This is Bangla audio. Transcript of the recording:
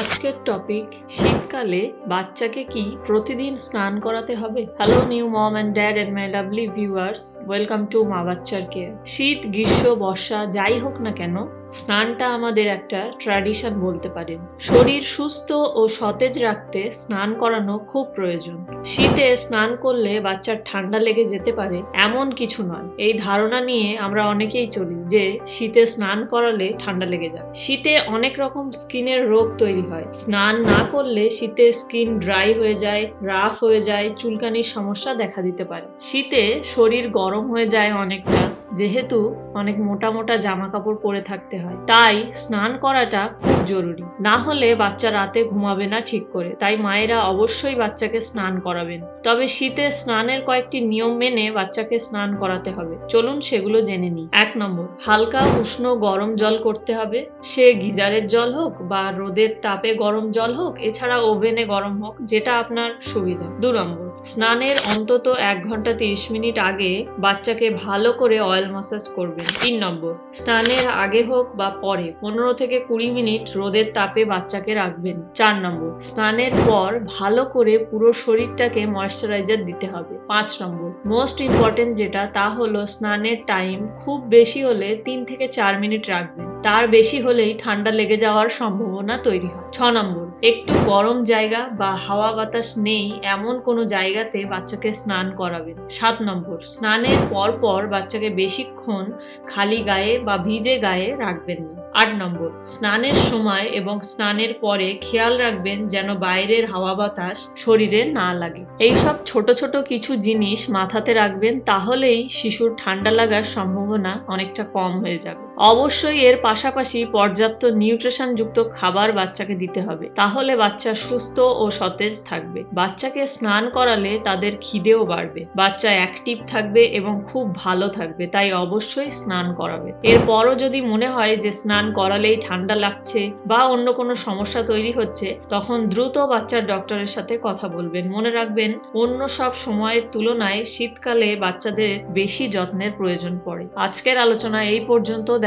আজকের টপিক শীতকালে বাচ্চাকে কি প্রতিদিন স্নান করাতে হবে? Hello new mom and dad and my lovely viewers welcome to মা বাচ্চার কেয়ার শীত, গ্রীষ্ম, বর্ষা, যাই হোক না কেন স্নানটা আমাদের একটা ট্র্যাডিশন বলতে পারেন। শরীর সুস্থ ও সতেজ রাখতে স্নান করানো খুব প্রয়োজন। শীতে স্নান করলে বাচ্চার ঠান্ডা লেগে যেতে পারে এমন কিছু নয়। এই ধারণা নিয়ে আমরা অনেকেই চলি যে শীতে স্নান করালে ঠান্ডা লেগে যায়। শীতে অনেক রকম স্কিনের রোগ তৈরি হয়। স্নান না করলে শীতে স্কিন ড্রাই হয়ে যায়, রাফ হয়ে যায়, চুলকানির সমস্যা দেখা দিতে পারে। শীতে শরীর গরম হয়ে যায় অনেকটা। যেহেতু অনেক মোটা মোটা জামা কাপড় পরে থাকতে হয়। তাই স্নান করাটা খুব জরুরি। না হলে বাচ্চা রাতে ঘুমাবে না ঠিক করে। তাই মায়েরা অবশ্যই বাচ্চাকে স্নান করাবেন। তবে শীতে স্নানের কয়েকটি নিয়ম মেনে বাচ্চাকে স্নান করাতে হবে। চলুন সেগুলো জেনে নিই। এক নম্বর, হালকা, উষ্ণ, গরম জল করতে হবে। সে গিজারের জল হোক বা রোদের তাপে গরম জল হোক, এছাড়া ওভেনে গরম হোক, যেটা আপনার সুবিধা। দু নম্বর স্নানের অন্তত এক ঘণ্টা তিরিশ মিনিট আগে বাচ্চাকে ভালো করে অয়েল মাসাজ করবেন। তিন নম্বর, স্নানের আগে হোক বা পরে, পনেরো থেকে কুড়ি মিনিট রোদের তাপে বাচ্চাকে রাখবেন। চার নম্বর, স্নানের পর ভালো করে পুরো শরীরটাকে ময়শ্চারাইজার দিতে হবে। পাঁচ নম্বর মোস্ট ইম্পর্টেন্ট যেটা তা হলো স্নানের টাইম খুব বেশি হলে তিন থেকে চার মিনিট রাখবেন। তার বেশি হলেই ঠান্ডা লেগে যাওয়ার সম্ভাবনা তৈরি হয়। ছ নম্বর একটু গরম জায়গা বা হাওয়া বাতাস নেই এমন কোনো জায়গাতে বাচ্চাকে স্নান করাবেন। সাত নম্বর, স্নানের পর পর বাচ্চাকে বেশিক্ষণ খালি গায়ে বা ভিজে গায়ে রাখবেন না। আট নম্বর, স্নানের সময় এবং স্নানের পরে খেয়াল রাখবেন যেন বাইরের হাওয়া বাতাস শরীরে না লাগে। এইসব ছোট ছোট কিছু জিনিস মাথাতে রাখবেন, তাহলেই শিশুর ঠান্ডা লাগার সম্ভাবনা অনেকটা কম হয়ে যাবে। অবশ্যই এর পাশাপাশি পর্যাপ্ত নিউট্রিশন যুক্ত খাবার বাচ্চাকে দিতে হবে। তাহলে বাচ্চা সুস্থ ও সতেজ থাকবে। বাচ্চাকে স্নান করালে তাদের খিদেও বাড়বে। বাচ্চা অ্যাক্টিভ থাকবে এবং খুব ভালো থাকবে, তাই অবশ্যই স্নান করাবে। এরপরও যদি মনে হয় যে স্নান করালেই ঠান্ডা লাগছে বা অন্য কোনো সমস্যা তৈরি হচ্ছে, তখন দ্রুত বাচ্চার ডক্টরের সাথে কথা বলবেন। মনে রাখবেন, অন্য সব সময়ের তুলনায় শীতকালে বাচ্চাদের বেশি যত্নের প্রয়োজন পড়ে। আজকের আলোচনা এই পর্যন্ত।